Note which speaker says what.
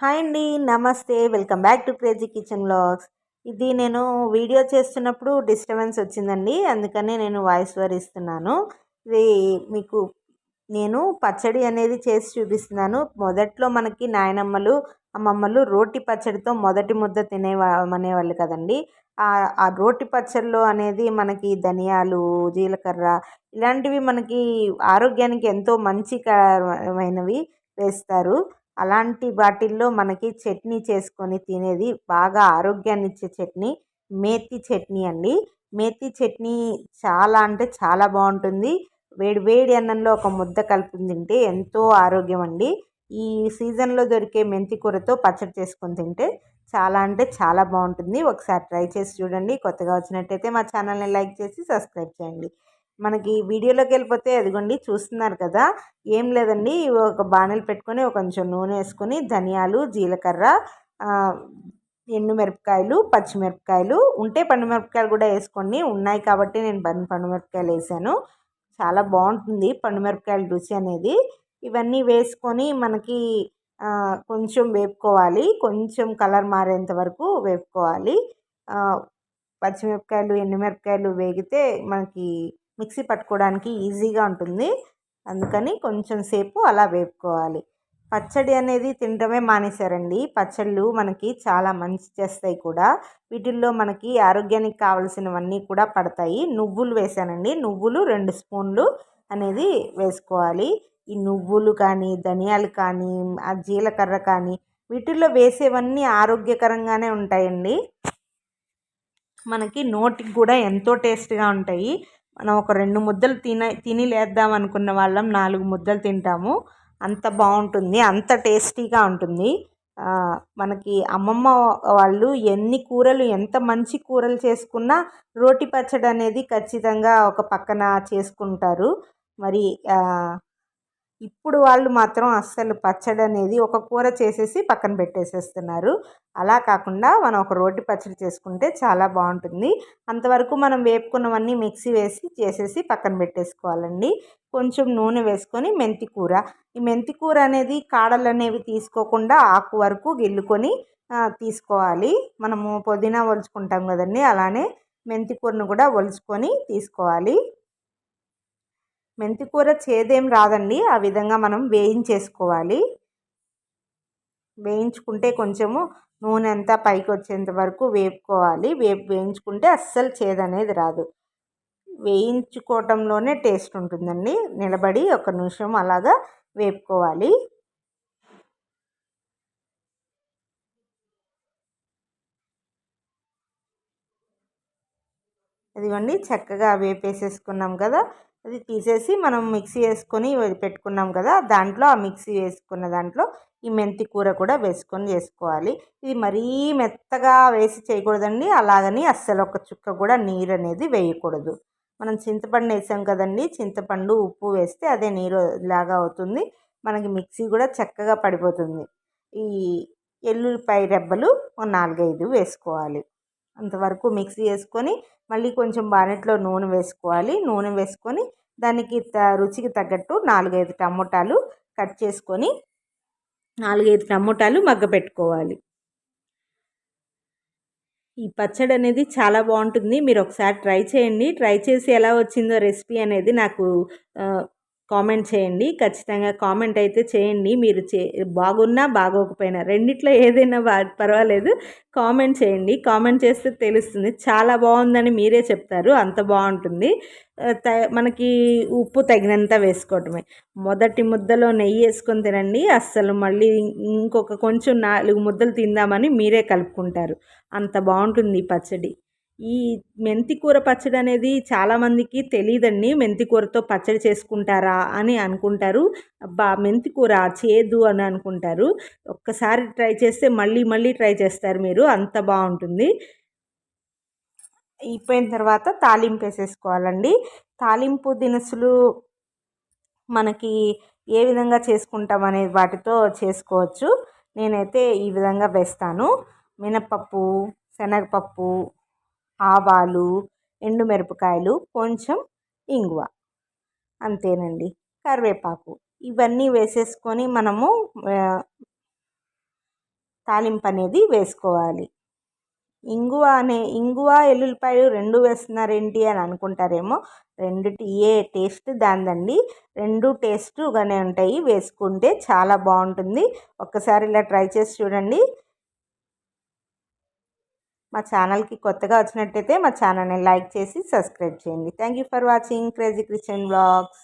Speaker 1: Hi అండి నమస్తే. Welcome back to crazy kitchen blogs ఇది నేను వీడియో చేస్తున్నప్పుడు డిస్టర్బెన్స్ వచ్చిందండి అందుకనే నేను వాయిస్ ఓవర్ ఇస్తున్నాను. ఇది మీకు నేను పచ్చడి అనేది చేసి చూపిస్తున్నాను. మొదట్లో మనకి నాయనమ్మలు అమ్మమ్మలు రోటి పచ్చడితో మొదటి ముద్ద తినే అనేవాళ్ళు కదండి. ఆ రోటి పచ్చడిలో అనేది మనకి ధనియాలు జీలకర్ర ఇలాంటివి మనకి ఆరోగ్యానికి ఎంతో మంచికరమైనవి వేస్తారు. అలాంటి వాటిల్లో మనకి చట్నీ చేసుకొని తినేది బాగా ఆరోగ్యాన్ని ఇచ్చే చట్నీ మేతి చట్నీ అండి. మేతి చట్నీ చాలా అంటే చాలా బాగుంటుంది. వేడి వేడి అన్నంలో ఒక ముద్ద కలిపి తింటే ఎంతో ఆరోగ్యం అండి. ఈ సీజన్లో దొరికే మెంతి కూరతో పచ్చడి చేసుకొని తింటే చాలా అంటే చాలా బాగుంటుంది. ఒకసారి ట్రై చేసి చూడండి. కొత్తగా వచ్చినట్టయితే మా ఛానల్ని లైక్ చేసి సబ్స్క్రైబ్ చేయండి. మనకి వీడియోలోకి వెళ్ళిపోతే అదిగోండి చూస్తున్నారు కదా ఏం లేదండి. ఒక బాణలు పెట్టుకొని కొంచెం నూనె వేసుకొని ధనియాలు జీలకర్ర ఎండుమిరపకాయలు పచ్చిమిరపకాయలు ఉంటే పండుమిరపకాయలు కూడా వేసుకోండి. ఉన్నాయి కాబట్టి నేను పండుమిరపకాయలు వేసాను. చాలా బాగుంటుంది పండుమిరపకాయల రుచి అనేది. ఇవన్నీ వేసుకొని మనకి కొంచెం వేపుకోవాలి. కొంచెం కలర్ మారేంత వరకు వేపుకోవాలి. పచ్చిమిరపకాయలు ఎండుమిరపకాయలు వేగితే మనకి మిక్సీ పట్టుకోవడానికి ఈజీగా ఉంటుంది. అందుకని కొంచెం సేపు అలా వేపుకోవాలి. పచ్చడి అనేది తినడమే మానేశారండి. పచ్చళ్ళు మనకి చాలా మంచి చేస్తాయి కూడా. వీటిల్లో మనకి ఆరోగ్యానికి కావలసినవన్నీ కూడా పడతాయి. నువ్వులు వేసానండి నువ్వులు రెండు స్పూన్లు అనేది వేసుకోవాలి. ఈ నువ్వులు కానీ ధనియాలు కానీ ఆ జీలకర్ర కానీ వీటిల్లో వేసేవన్నీ ఆరోగ్యకరంగానే ఉంటాయండి. మనకి నోటికి కూడా ఎంతో టేస్ట్గా ఉంటాయి. మనం ఒక రెండు ముద్దలు తిన తిని లేద్దాం అనుకున్న వాళ్ళం నాలుగు ముద్దలు తింటాము. అంత బాగుంటుంది అంత టేస్టీగా ఉంటుంది. మనకి అమ్మమ్మ వాళ్ళు ఎన్ని కూరలు ఎంత మంచి కూరలు చేసుకున్నా రోటి పచ్చడి అనేది ఖచ్చితంగా ఒక పక్కన చేసుకుంటారు. మరి ఇప్పుడు వాళ్ళు మాత్రం అస్సలు పచ్చడి అనేది ఒక కూర చేసేసి పక్కన పెట్టేసేస్తున్నారు. అలా కాకుండా మనం ఒక రోటి పచ్చడి చేసుకుంటే చాలా బాగుంటుంది. అంతవరకు మనం వేపుకున్నవన్నీ మిక్సీ వేసి చేసేసి పక్కన పెట్టేసుకోవాలండి. కొంచెం నూనె వేసుకొని మెంతి కూర. ఈ మెంతి కూర అనేది కాడలు అనేవి తీసుకోకుండా ఆకు వరకు గిల్లుకొని తీసుకోవాలి. మనము పుదీనా ఒలుచుకుంటాం కదండి అలానే మెంతి కూరను కూడా ఒలుచుకొని తీసుకోవాలి. మెంతికూర చేదేం రాదండి. ఆ విధంగా మనం వేయించేసుకోవాలి. వేయించుకుంటే కొంచెము నూనె అంతా పైకి వచ్చేంత వరకు వేపుకోవాలి. వేపు వేయించుకుంటే అస్సలు చేదనేది రాదు. వేయించుకోవటంలోనే టేస్ట్ ఉంటుందండి. నిలబడి ఒక నిమిషం అలాగా వేపుకోవాలి. ఇదిగోండి చక్కగా వేపేసేసుకున్నాం కదా. అది తీసేసి మనం మిక్సీ వేసుకొని పెట్టుకున్నాం కదా దాంట్లో ఆ మిక్సీ వేసుకున్న దాంట్లో ఈ మెంతి కూర కూడా వేసుకొని చేసుకోవాలి. ఇది మరీ మెత్తగా వేసి చేయకూడదండి అలాగని అస్సలు ఒక చుక్క కూడా నీరు అనేది వేయకూడదు. మనం చింతపండు వేసాం కదండి చింతపండు ఉప్పు వేస్తే అదే నీరు లాగా అవుతుంది మనకి మిక్సీ కూడా చక్కగా పడిపోతుంది. ఈ ఎల్లుల్లిపాయ రెబ్బలు నాలుగైదు వేసుకోవాలి. అంతవరకు మిక్సీ చేసుకొని మళ్ళీ కొంచెం బానెట్లో నూనె వేసుకోవాలి. నూనె వేసుకొని దానికి రుచికి తగ్గట్టు నాలుగైదు టమోటాలు కట్ చేసుకొని నాలుగైదు టమోటాలు మగ్గపెట్టుకోవాలి ఈ పచ్చడి అనేది చాలా బాగుంటుంది. మీరు ఒకసారి ట్రై చేయండి. ట్రై చేసి ఎలా వచ్చిందో రెసిపీ అనేది నాకు కామెంట్ చేయండి. ఖచ్చితంగా కామెంట్ అయితే చేయండి. మీరు చే బాగున్నా బాగోకపోయినా రెండిట్లో ఏదైనా బా పర్వాలేదు కామెంట్ చేయండి. కామెంట్ చేస్తే తెలుస్తుంది. చాలా బాగుందని మీరే చెప్తారు. అంత బాగుంటుంది. త మనకి ఉప్పు తగినంత వేసుకోవటమే. మొదటి ముద్దలో నెయ్యి వేసుకొని తినండి. అస్సలు మళ్ళీ ఇంకొక కొంచెం నాలుగు ముద్దలు తిందామని మీరే కలుపుకుంటారు. అంత బాగుంటుంది పచ్చడి. ఈ మెంతి కూర పచ్చడి అనేది చాలామందికి తెలియదండి మెంతి కూరతో పచ్చడి చేసుకుంటారా అని అనుకుంటారు. అబ్బా మెంతి కూర చేదు అని అనుకుంటారు. ఒక్కసారి ట్రై చేస్తే మళ్ళీ మళ్ళీ ట్రై చేస్తారు మీరు. అంత బాగుంటుంది. అయిపోయిన తర్వాత తాలింపు వేసేసుకోవాలండి. తాలింపు దినుసులు మనకి ఏ విధంగా చేసుకుంటాం అనే వాటితో చేసుకోవచ్చు. నేనైతే ఈ విధంగా వేస్తాను. మినపప్పు శనగపప్పు ఆవాలు ఎండుమిరపకాయలు కొంచెం ఇంగువ. అంతేనండి. కరివేపాకు. ఇవన్నీ వేసేసుకొని మనము తాలింపు అనేది వేసుకోవాలి. ఇంగువ అనే ఇంగువ ఎల్లుల్లిపాయలు రెండు వేస్తున్నారేంటి అని అనుకుంటారేమో రెండిటి ఏ టేస్ట్ దాందండి రెండు టేస్ట్గానే ఉంటాయి. వేసుకుంటే చాలా బాగుంటుంది. ఒక్కసారి ఇలా ట్రై చేసి చూడండి. మా ఛానల్కి కొత్తగా వచ్చినట్టయితే మా ఛానల్ని లైక్ చేసి సబ్స్క్రైబ్ చేయండి. Thank you for watching crazy Christian blogs.